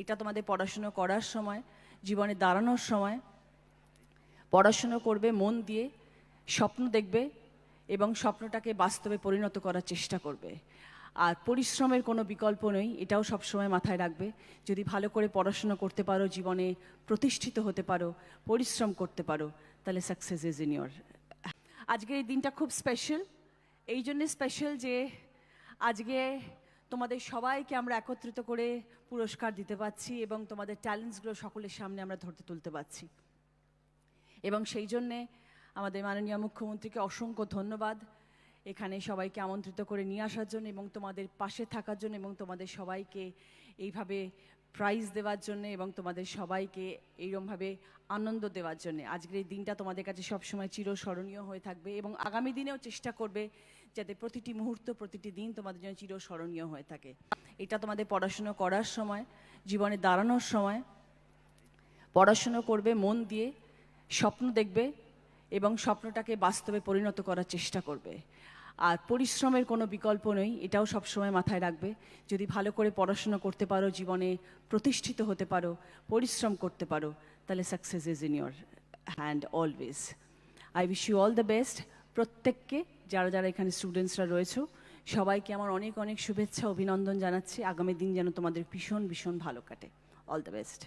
এটা তোমাদের পড়াশুনো করার সময়, জীবনে দাঁড়ানোর সময়। পড়াশুনো করবে মন দিয়ে, স্বপ্ন দেখবে এবং স্বপ্নটাকে বাস্তবে পরিণত করার চেষ্টা করবে। আর পরিশ্রমের কোনো বিকল্প নেই, এটাও সবসময় মাথায় রাখবে। যদি ভালো করে পড়াশুনো করতে পারো, জীবনে প্রতিষ্ঠিত হতে পারো, পরিশ্রম করতে পারো, তাহলে সাকসেস ইজ ইন আজকের এই দিনটা খুব স্পেশাল এই জন্যে স্পেশাল যে, আজকে তোমাদের সবাইকে আমরা একত্রিত করে পুরস্কার দিতে পারছি এবং তোমাদের ট্যালেন্টসগুলো সকলের সামনে আমরা ধরতে তুলতে পারছি এবং সেই জন্যে আমাদের মাননীয় মুখ্যমন্ত্রীকে অসংখ্য ধন্যবাদ। এখানে সবাইকে আমন্ত্রিত করে নিয়ে আসার জন্য এবং তোমাদের পাশে থাকার জন্য এবং তোমাদের সবাইকে এইভাবে প্রাইজ দেওয়ার জন্য এবং তোমাদের সবাইকে এইরকমভাবে আনন্দ দেওয়ার জন্য। আজকের এই দিনটা তোমাদের কাছে সবসময় চিরস্মরণীয় হয়ে থাকবে এবং আগামী দিনেও চেষ্টা করবে যাতে প্রতিটি মুহূর্ত, প্রতিটি দিন তোমাদের জন্য চিরস্মরণীয় হয়ে থাকে। এটা তোমাদের পড়াশুনো করার সময়, জীবনে দাঁড়ানোর সময়। পড়াশুনো করবে মন দিয়ে, স্বপ্ন দেখবে এবং স্বপ্নটাকে বাস্তবে পরিণত করার চেষ্টা করবে। আর পরিশ্রমের কোনো বিকল্প নেই, এটাও সবসময় মাথায় রাখবে। যদি ভালো করে পড়াশুনো করতে পারো, জীবনে প্রতিষ্ঠিত হতে পারো, পরিশ্রম করতে পারো, তাহলে success is in your hand always I wish you all the best প্রত্যেককে, যারা যারা এখানে স্টুডেন্টসরা রয়েছে, সবাইকে আমার অনেক অনেক শুভেচ্ছা, অভিনন্দন জানাচ্ছি। আগামী দিন যেন তোমাদের ভীষণ ভীষণ ভালো কাটে। All the best